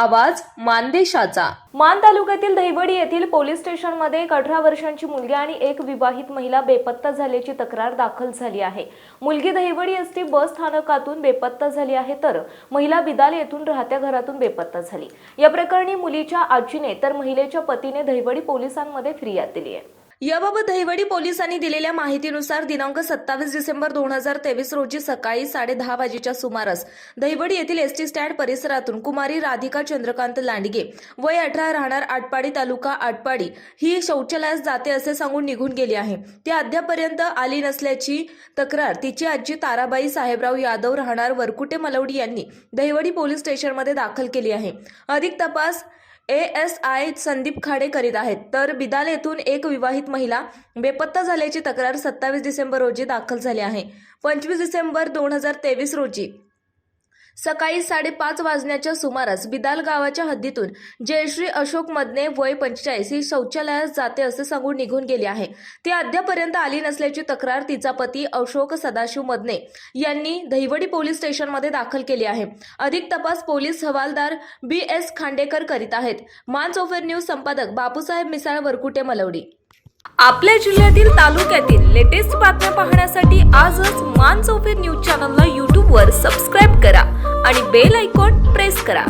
आवाज मानदेशाचा. मान तालुक्यातील दहिवडी येथील पोलीस स्टेशनमध्ये एक अठरा वर्षांची मुलगी आणि एक विवाहित महिला बेपत्ता झाल्याची तक्रार दाखल झाली आहे. मुलगी दहिवडी एस टी बस स्थानकातून बेपत्ता झाली आहे तर महिला बिदाल येथून राहत्या घरातून बेपत्ता झाली. या प्रकरणी मुलीच्या आजीने तर महिलेच्या पतीने दहिवडी पोलिसांमध्ये फिर्याद दिली आहे. याबाबत दहिवडी पोलिसांनी दिलेल्या माहितीनुसार दिनांक सत्तावीस डिसेंबर दोन हजार तेवीस रोजी सकाळी साडे दहा वाजेच्या सुमारास दहिवडी येथील एसटी स्टँड परिसरातून कुमारी राधिका चंद्रकांत लांडगे वय अठरा राहणार आटपाडी तालुका आटपाडी ही शौचालयास जाते असे सांगून निघून गेली आहे. ती अद्यापर्यंत आली नसल्याची तक्रार तिची आजी ताराबाई साहेबराव यादव राहणार वरकुटे मलवडी यांनी दहिवडी पोलीस स्टेशनमध्ये दाखल केली आहे. अधिक तपास A S I Sandeep Khade करीत आहेत. तर बिदाल येथून एक विवाहित महिला बेपत्ता झाल्याची तक्रार सत्तावीस डिसेंबर रोजी दाखल झाली आहे. पंचवीस डिसेंबर दोन हजार तेवीस रोजी सकाळी साडेपाच वाजण्याच्या सुमारास बिदाल गावाच्या हद्दीतून जयश्री अशोक मदने वय पंचेचाळीस ही शौचालयात जाते असे सांगून निघून गेली आहे. ती अद्यापर्यंत आली नसल्याची तक्रार तिचा पती अशोक सदाशिव मदने यांनी दहिवडी पोलीस स्टेशनमध्ये दाखल केली आहे. अधिक तपास पोलीस हवालदार बी एस खांडेकर करीत आहेत. मान ओफेर न्यूज संपादक बापूसाहेब मिसाळ वरकुटे मलवडी. आपल्या जिल्ह्यातील तालुक्यातील लेटेस्ट बातम्या पाहण्यासाठी आजच मान ओफेर न्यूज चॅनलला यूट्यूबवर सबस्क्राईब बेल आयकॉन प्रेस करा.